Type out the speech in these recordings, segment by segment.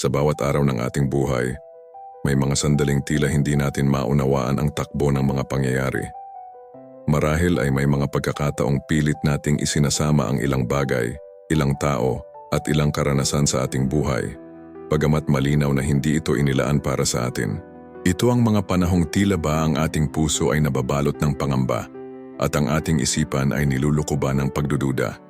Sa bawat araw ng ating buhay, may mga sandaling tila hindi natin maunawaan ang takbo ng mga pangyayari. Marahil ay may mga pagkakataong pilit nating isinasama ang ilang bagay, ilang tao, at ilang karanasan sa ating buhay, bagamat malinaw na hindi ito inilaan para sa atin. Ito ang mga panahong tila ba ang ating puso ay nababalot ng pangamba at ang ating isipan ay nilulukuban ng pagdududa.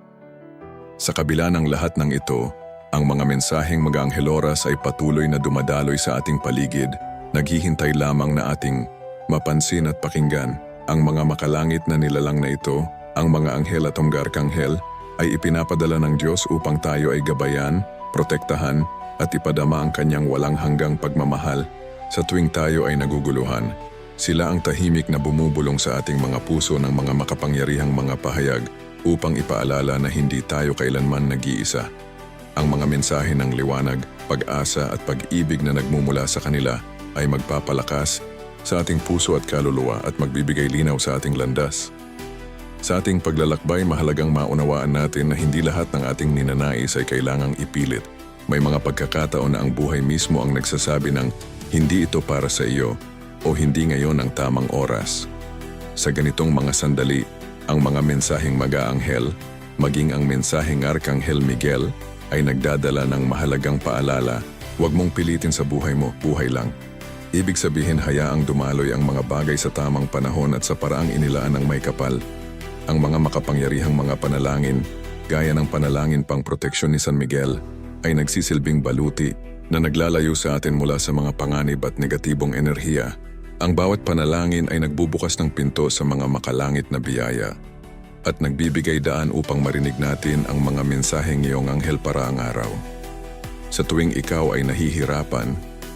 Sa kabila ng lahat ng ito, ang mga mensaheng mag-aangheloras ay patuloy na dumadaloy sa ating paligid, naghihintay lamang na ating mapansin at pakinggan. Ang mga makalangit na nilalang na ito, ang mga anghel at umgarkanghel, ay ipinapadala ng Diyos upang tayo ay gabayan, protektahan, at ipadama ang kanyang walang hanggang pagmamahal sa tuwing tayo ay naguguluhan. Sila ang tahimik na bumubulong sa ating mga puso ng mga makapangyarihang mga pahayag upang ipaalala na hindi tayo kailanman nag-iisa. Ang mga mensahe ng liwanag, pag-asa at pag-ibig na nagmumula sa kanila ay magpapalakas sa ating puso at kaluluwa at magbibigay linaw sa ating landas. Sa ating paglalakbay, mahalagang maunawaan natin na hindi lahat ng ating ninanais ay kailangang ipilit. May mga pagkakataon na ang buhay mismo ang nagsasabi ng hindi ito para sa iyo o hindi ngayon ang tamang oras. Sa ganitong mga sandali, ang mga mensaheng mag-aanghel, maging ang mensaheng Arkanghel Miguel, ay nagdadala ng mahalagang paalala, huwag mong pilitin sa buhay mo, buhay lang. Ibig sabihin hayaang dumaloy ang mga bagay sa tamang panahon at sa paraang inilaan ng may kapal. Ang mga makapangyarihang mga panalangin, gaya ng panalangin pang proteksyon ni San Miguel, ay nagsisilbing baluti na naglalayo sa atin mula sa mga panganib at negatibong enerhiya. Ang bawat panalangin ay nagbubukas ng pinto sa mga makalangit na biyaya at nagbibigay daan upang marinig natin ang mga mensaheng iyong anghel para ang araw. Sa tuwing ikaw ay nahihirapan,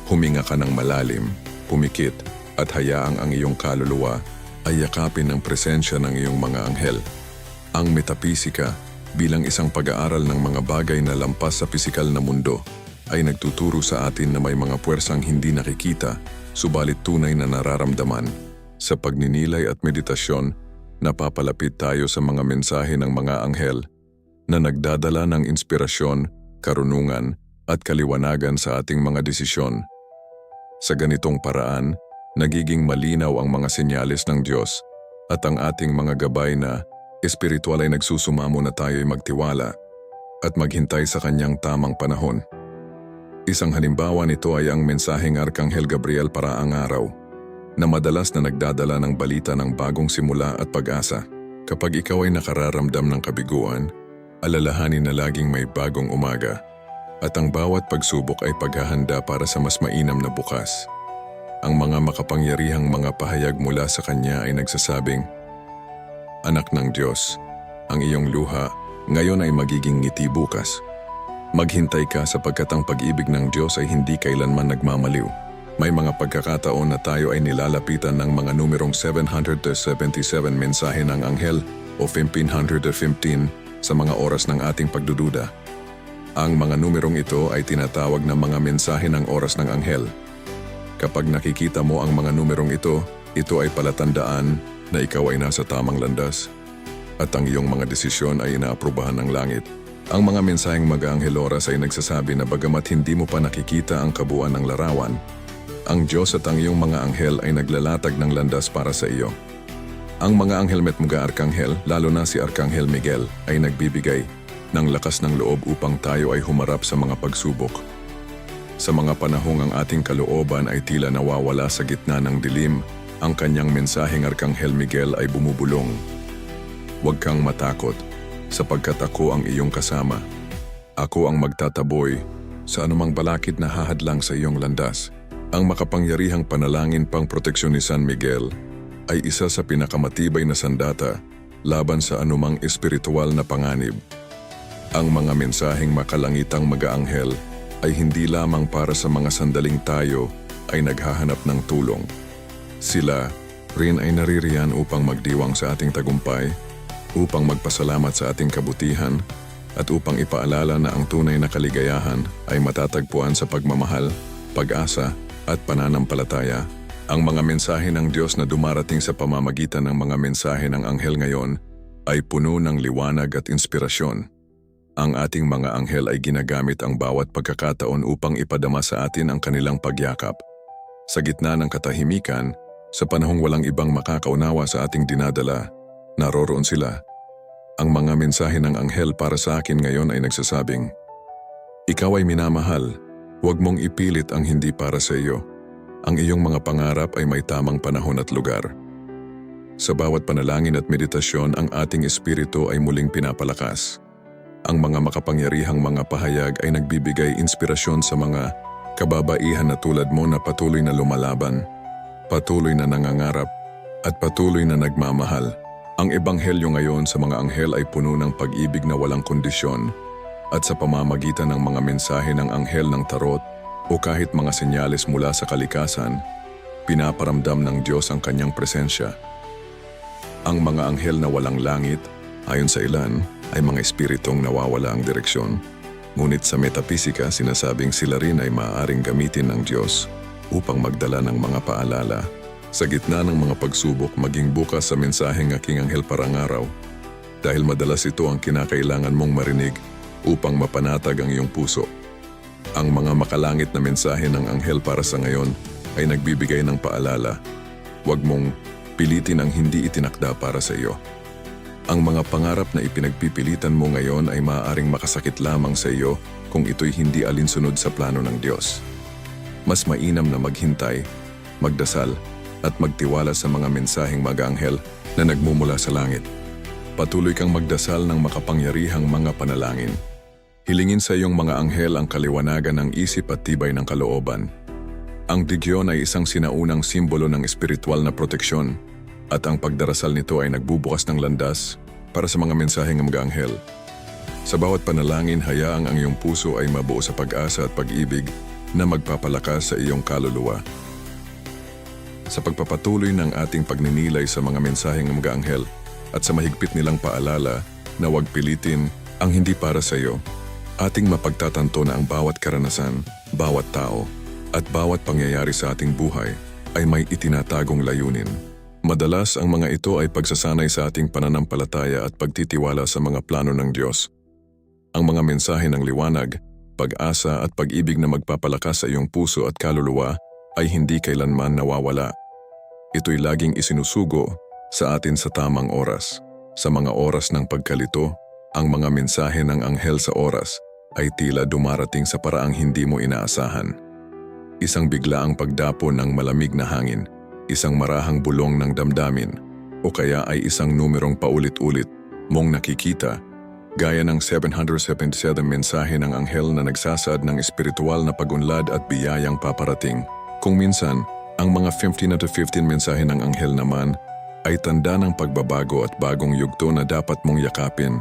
huminga ka ng malalim, pumikit at hayaang ang iyong kaluluwa ay yakapin ng presensya ng iyong mga anghel. Ang metapisika bilang isang pag-aaral ng mga bagay na lampas sa pisikal na mundo ay nagtuturo sa atin na may mga puwersang hindi nakikita, subalit tunay na nararamdaman. Sa pagninilay at meditasyon, napapalapit tayo sa mga mensahe ng mga anghel na nagdadala ng inspirasyon, karunungan at kaliwanagan sa ating mga desisyon. Sa ganitong paraan, nagiging malinaw ang mga senyales ng Diyos at ang ating mga gabay na espiritual ay nagsusumamo na tayo ay magtiwala at maghintay sa kanyang tamang panahon. Isang halimbawa nito ay ang mensaheng Arkanghel Gabriel para ang araw, na madalas na nagdadala ng balita ng bagong simula at pag-asa. Kapag ikaw ay nakararamdam ng kabiguan, alalahanin na laging may bagong umaga, at ang bawat pagsubok ay paghahanda para sa mas mainam na bukas. Ang mga makapangyarihang mga pahayag mula sa kanya ay nagsasabing, Anak ng Diyos, ang iyong luha ngayon ay magiging ngiti bukas. Maghintay ka sapagkat ang pag-ibig ng Diyos ay hindi kailanman nagmamaliw. May mga pagkakataon na tayo ay nilalapitan ng mga numerong 777 mensahe ng anghel o 1515 sa mga oras ng ating pagdududa. Ang mga numerong ito ay tinatawag na mga mensahe ng oras ng anghel. Kapag nakikita mo ang mga numerong ito, ito ay palatandaan na ikaw ay nasa tamang landas at ang iyong mga desisyon ay inaaprubahan ng langit. Ang mga mensaheng mag-aangheloras ay nagsasabi na bagamat hindi mo pa nakikita ang kabuuan ng larawan, ang Diyos at ang iyong mga anghel ay naglalatag ng landas para sa iyo. Ang mga anghel met mga arkanghel, lalo na si Arkanghel Miguel, ay nagbibigay ng lakas ng loob upang tayo ay humarap sa mga pagsubok. Sa mga panahong ang ating kalooban ay tila nawawala sa gitna ng dilim, ang kanyang mensaheng Arkanghel Miguel ay bumubulong. Huwag kang matakot, sapagkat ako ang iyong kasama. Ako ang magtataboy sa anumang balakid na hahadlang sa iyong landas. Ang makapangyarihang panalangin pang proteksyon ni San Miguel ay isa sa pinakamatibay na sandata laban sa anumang espiritual na panganib. Ang mga mensaheng makalangitang mag-aanghel ay hindi lamang para sa mga sandaling tayo ay naghahanap ng tulong. Sila rin ay naririyan upang magdiwang sa ating tagumpay, upang magpasalamat sa ating kabutihan, at upang ipaalala na ang tunay na kaligayahan ay matatagpuan sa pagmamahal, pag-asa, at pananampalataya. Ang mga mensahe ng Diyos na dumarating sa pamamagitan ng mga mensahe ng anghel ngayon ay puno ng liwanag at inspirasyon. Ang ating mga anghel ay ginagamit ang bawat pagkakataon upang ipadama sa atin ang kanilang pagyakap. Sa gitna ng katahimikan, sa panahong walang ibang makakaunawa sa ating dinadala, naroroon sila. Ang mga mensahe ng anghel para sa akin ngayon ay nagsasabing, Ikaw ay minamahal, huwag mong ipilit ang hindi para sa iyo. Ang iyong mga pangarap ay may tamang panahon at lugar. Sa bawat panalangin at meditasyon, ang ating espiritu ay muling pinapalakas. Ang mga makapangyarihang mga pahayag ay nagbibigay inspirasyon sa mga kababaihan na tulad mo na patuloy na lumalaban, patuloy na nangangarap, at patuloy na nagmamahal. Ang ebanghelyo ngayon sa mga anghel ay puno ng pag-ibig na walang kondisyon at sa pamamagitan ng mga mensahe ng anghel ng tarot o kahit mga senyales mula sa kalikasan, pinaparamdam ng Diyos ang kanyang presensya. Ang mga anghel na walang langit, ayon sa ilan, ay mga espiritong nawawala ang direksyon. Ngunit sa metapisika, sinasabing sila rin ay maaaring gamitin ng Diyos upang magdala ng mga paalala. Sa gitna ng mga pagsubok, maging bukas sa mensaheng aking anghel parang araw. Dahil madalas ito ang kinakailangan mong marinig upang mapanatag ang iyong puso. Ang mga makalangit na mensahe ng anghel para sa ngayon ay nagbibigay ng paalala. Huwag mong pilitin ang hindi itinakda para sa iyo. Ang mga pangarap na ipinagpipilitan mo ngayon ay maaaring makasakit lamang sa iyo kung ito'y hindi alinsunod sa plano ng Diyos. Mas mainam na maghintay, magdasal, at magtiwala sa mga mensaheng mag-anghel na nagmumula sa langit. Patuloy kang magdasal ng makapangyarihang mga panalangin. Hilingin sa iyong mga anghel ang kaliwanagan ng isip at tibay ng kalooban. Ang digyon ay isang sinaunang simbolo ng espiritual na proteksyon at ang pagdarasal nito ay nagbubukas ng landas para sa mga mensaheng mga-anghel. Sa bawat panalangin, hayaang ang iyong puso ay mabuo sa pag-asa at pag-ibig na magpapalakas sa iyong kaluluwa. Sa pagpapatuloy ng ating pagninilay sa mga mensaheng mga-anghel at sa mahigpit nilang paalala na huwag pilitin ang hindi para sa iyo, ating mapagtatanto na ang bawat karanasan, bawat tao, at bawat pangyayari sa ating buhay ay may itinatagong layunin. Madalas ang mga ito ay pagsasanay sa ating pananampalataya at pagtitiwala sa mga plano ng Diyos. Ang mga mensahe ng liwanag, pag-asa at pag-ibig na magpapalakas sa iyong puso at kaluluwa ay hindi kailanman nawawala. Ito'y laging isinusugo sa atin sa tamang oras. Sa mga oras ng pagkalito, ang mga mensahe ng anghel sa oras ay tila dumarating sa paraang hindi mo inaasahan. Isang biglaang pagdapo ng malamig na hangin, isang marahang bulong ng damdamin, o kaya ay isang numerong paulit-ulit mong nakikita gaya ng 777 mensahe ng anghel na nagsasaad ng espiritual na pagunlad at biyayang paparating. Kung minsan, ang mga 15 to 15 mensahe ng anghel naman ay tanda ng pagbabago at bagong yugto na dapat mong yakapin.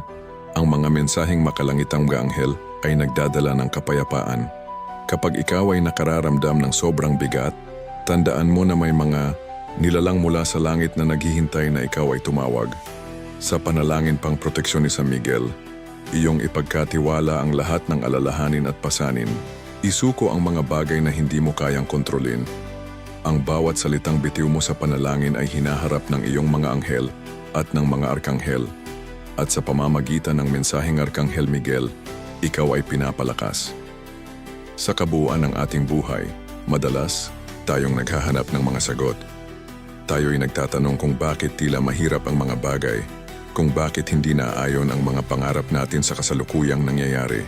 Ang mga mensaheng makalangitang anghel ay nagdadala ng kapayapaan. Kapag ikaw ay nakararamdam ng sobrang bigat, tandaan mo na may mga nilalang mula sa langit na naghihintay na ikaw ay tumawag. Sa panalangin pang proteksyon ni San Miguel, iyong ipagkatiwala ang lahat ng alalahanin at pasanin. Isuko ang mga bagay na hindi mo kayang kontrolin. Ang bawat salitang bitiw mo sa panalangin ay hinaharap ng iyong mga anghel at ng mga arkanghel. At sa pamamagitan ng mensaheng Arkanghel Miguel, ikaw ay pinapalakas. Sa kabuuan ng ating buhay, madalas tayong naghahanap ng mga sagot. Tayo'y nagtatanong kung bakit tila mahirap ang mga bagay, kung bakit hindi naayon ang mga pangarap natin sa kasalukuyang nangyayari.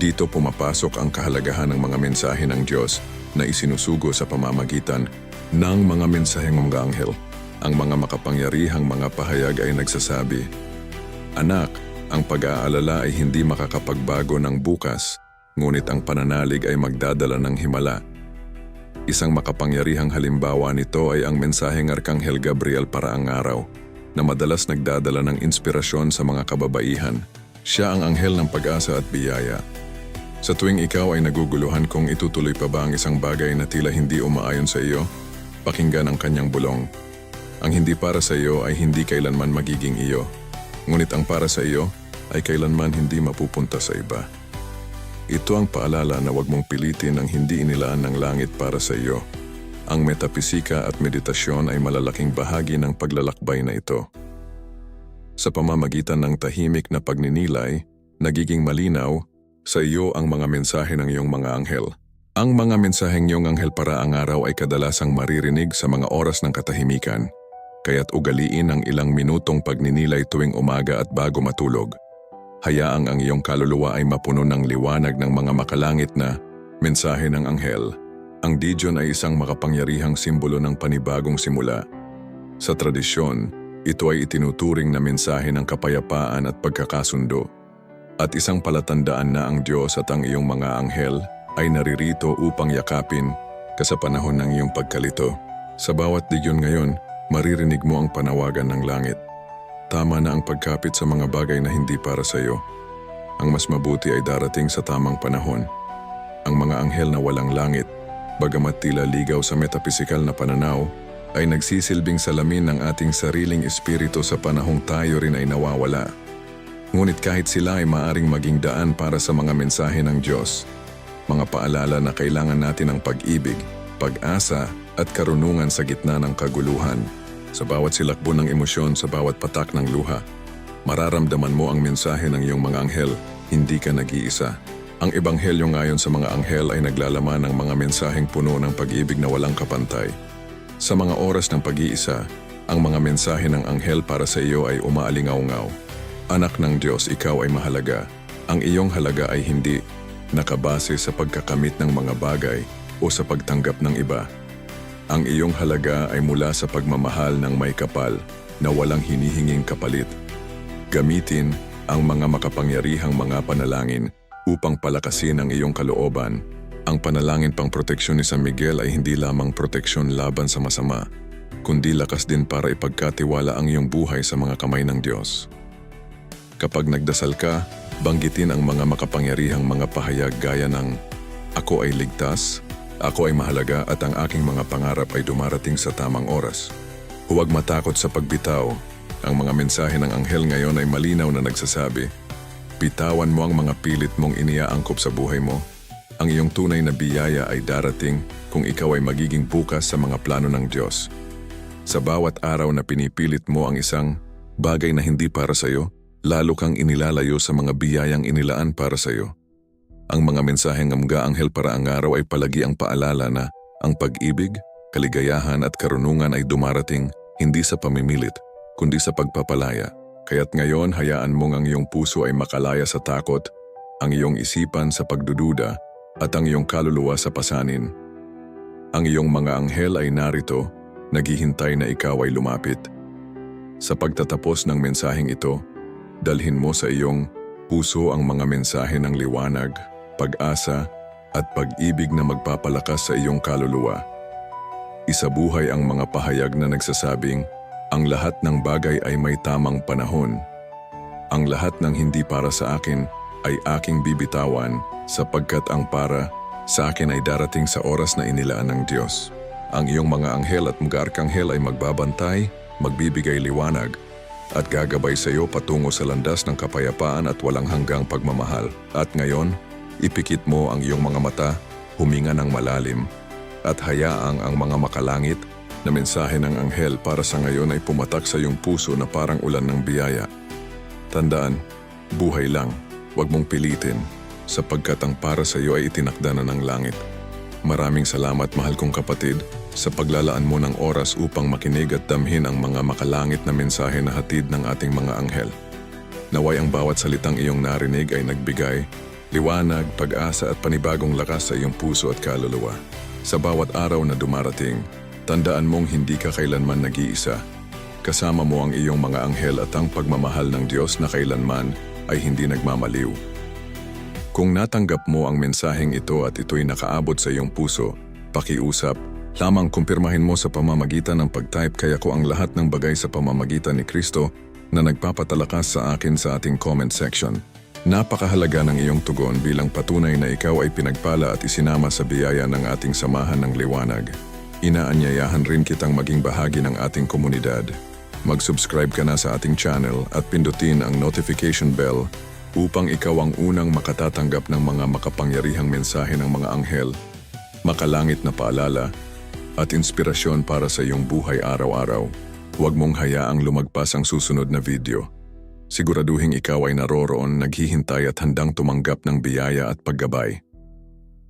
Dito pumapasok ang kahalagahan ng mga mensahe ng Diyos na isinusugo sa pamamagitan ng mga mensaheng mga anghel. Ang mga makapangyarihang mga pahayag ay nagsasabi, Anak, ang pag-aalala ay hindi makakapagbago ng bukas, ngunit ang pananalig ay magdadala ng himala. Isang makapangyarihang halimbawa nito ay ang mensaheng Arkanghel Gabriel para ang araw, na madalas nagdadala ng inspirasyon sa mga kababaihan. Siya ang anghel ng pag-asa at biyaya. Sa tuwing ikaw ay naguguluhan kung itutuloy pa ba ang isang bagay na tila hindi umaayon sa iyo, pakinggan ang kanyang bulong. Ang hindi para sa iyo ay hindi kailanman magiging iyo, ngunit ang para sa iyo ay kailanman hindi mapupunta sa iba. Ito ang paalala na huwag mong pilitin ang hindi inilaan ng langit para sa iyo. Ang metapisika at meditasyon ay malalaking bahagi ng paglalakbay na ito. Sa pamamagitan ng tahimik na pagninilay, nagiging malinaw sa iyo ang mga mensahe ng iyong mga anghel. Ang mga mensaheng iyong anghel para ang araw ay kadalasang maririnig sa mga oras ng katahimikan, kaya't ugaliin ang ilang minutong pagninilay tuwing umaga at bago matulog. Hayaang ang iyong kaluluwa ay mapuno ng liwanag ng mga makalangit na mensahe ng anghel. Ang Dijon ay isang makapangyarihang simbolo ng panibagong simula. Sa tradisyon, ito ay itinuturing na mensahe ng kapayapaan at pagkakasundo. At isang palatandaan na ang Diyos at ang iyong mga anghel ay naririto upang yakapin ka panahon ng iyong pagkalito. Sa bawat digyon ngayon, maririnig mo ang panawagan ng langit. Tama na ang pagkapit sa mga bagay na hindi para sa iyo. Ang mas mabuti ay darating sa tamang panahon. Ang mga anghel na walang langit, bagamat tila ligaw sa metapisikal na pananaw, ay nagsisilbing salamin ng ating sariling espiritu sa panahong tayo rin ay nawawala. Ngunit kahit sila ay maaring maging daan para sa mga mensahe ng Diyos, mga paalala na kailangan natin ng pag-ibig, pag-asa at karunungan sa gitna ng kaguluhan. Sa bawat silakbo ng emosyon, sa bawat patak ng luha, mararamdaman mo ang mensahe ng iyong mga anghel, hindi ka nag-iisa. Ang ebanghelyo ngayon sa mga anghel ay naglalaman ng mga mensaheng puno ng pag-ibig na walang kapantay. Sa mga oras ng pag-iisa, ang mga mensahe ng anghel para sa iyo ay umaalingaw-ngaw. Anak ng Diyos, ikaw ay mahalaga. Ang iyong halaga ay hindi nakabase sa pagkakamit ng mga bagay o sa pagtanggap ng iba. Ang iyong halaga ay mula sa pagmamahal ng may kapal na walang hinihinging kapalit. Gamitin ang mga makapangyarihang mga panalangin upang palakasin ang iyong kalooban. Ang panalangin pang proteksyon ni San Miguel ay hindi lamang proteksyon laban sa masama, kundi lakas din para ipagkatiwala ang iyong buhay sa mga kamay ng Diyos. Kapag nagdasal ka, banggitin ang mga makapangyarihang mga pahayag gaya ng Ako ay ligtas, ako ay mahalaga at ang aking mga pangarap ay dumarating sa tamang oras. Huwag matakot sa pagbitaw. Ang mga mensahe ng anghel ngayon ay malinaw na nagsasabi, Bitawan mo ang mga pilit mong iniaangkop sa buhay mo. Ang iyong tunay na biyaya ay darating kung ikaw ay magiging bukas sa mga plano ng Diyos. Sa bawat araw na pinipilit mo ang isang bagay na hindi para sa iyo, lalo kang inilalayo sa mga biyayang inilaan para sa iyo. Ang mga mensaheng amga anghel para ang araw ay palagi ang paalala na ang pag-ibig, kaligayahan at karunungan ay dumarating hindi sa pamimilit, kundi sa pagpapalaya. Kaya't ngayon hayaan mong ang iyong puso ay makalaya sa takot, ang iyong isipan sa pagdududa at ang iyong kaluluwa sa pasanin. Ang iyong mga anghel ay narito, naghihintay na ikaw ay lumapit. Sa pagtatapos ng mensaheng ito, dalhin mo sa iyong puso ang mga mensahe ng liwanag, pag-asa at pag-ibig na magpapalakas sa iyong kaluluwa. Isabuhay ang mga pahayag na nagsasabing, ang lahat ng bagay ay may tamang panahon. Ang lahat ng hindi para sa akin ay aking bibitawan sapagkat ang para sa akin ay darating sa oras na inilaan ng Diyos. Ang iyong mga anghel at mga arkanghel ay magbabantay, magbibigay liwanag, at gagabay sa iyo patungo sa landas ng kapayapaan at walang hanggang pagmamahal. At ngayon, ipikit mo ang iyong mga mata, huminga ng malalim, at hayaang ang mga makalangit na mensahe ng anghel para sa ngayon ay pumatak sa iyong puso na parang ulan ng biyaya. Tandaan, buhay lang, huwag mong pilitin, sapagkat ang para sa iyo ay itinakda na ng langit. Maraming salamat mahal kong kapatid sa paglalaan mo ng oras upang makinig at damhin ang mga makalangit na mensahe na hatid ng ating mga anghel. Naway ang bawat salitang iyong narinig ay nagbigay, liwanag, pag-asa at panibagong lakas sa iyong puso at kaluluwa. Sa bawat araw na dumarating, tandaan mong hindi ka kailanman nag-iisa. Kasama mo ang iyong mga anghel at ang pagmamahal ng Diyos na kailanman ay hindi nagmamaliw. Kung natanggap mo ang mensaheng ito at ito'y nakaabot sa iyong puso, pakiusap, lamang kumpirmahin mo sa pamamagitan ng pag-type kaya ko ang lahat ng bagay sa pamamagitan ni Kristo na nagpapatalakas sa akin sa ating comment section. Napakahalaga ng iyong tugon bilang patunay na ikaw ay pinagpala at isinama sa biyaya ng ating samahan ng liwanag. Inaanyayahan rin kitang maging bahagi ng ating komunidad. Mag-subscribe ka na sa ating channel at pindutin ang notification bell upang ikaw ang unang makatatanggap ng mga makapangyarihang mensahe ng mga anghel, makalangit na paalala, at inspirasyon para sa iyong buhay araw-araw. Huwag mong hayaang lumagpas ang susunod na video. Siguraduhing ikaw ay naroroon, naghihintay at handang tumanggap ng biyaya at paggabay.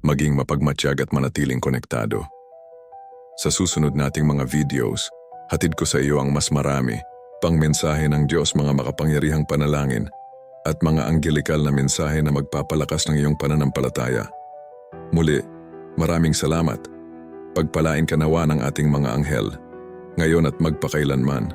Maging mapagmatsyag at manatiling konektado. Sa susunod nating mga videos, hatid ko sa iyo ang mas marami, pang mensahe ng Diyos mga makapangyarihang panalangin, at mga anggelikal na mensahe na magpapalakas ng iyong pananampalataya. Muli, maraming salamat. Pagpalain ka nawa ng ating mga anghel, ngayon at magpakailanman.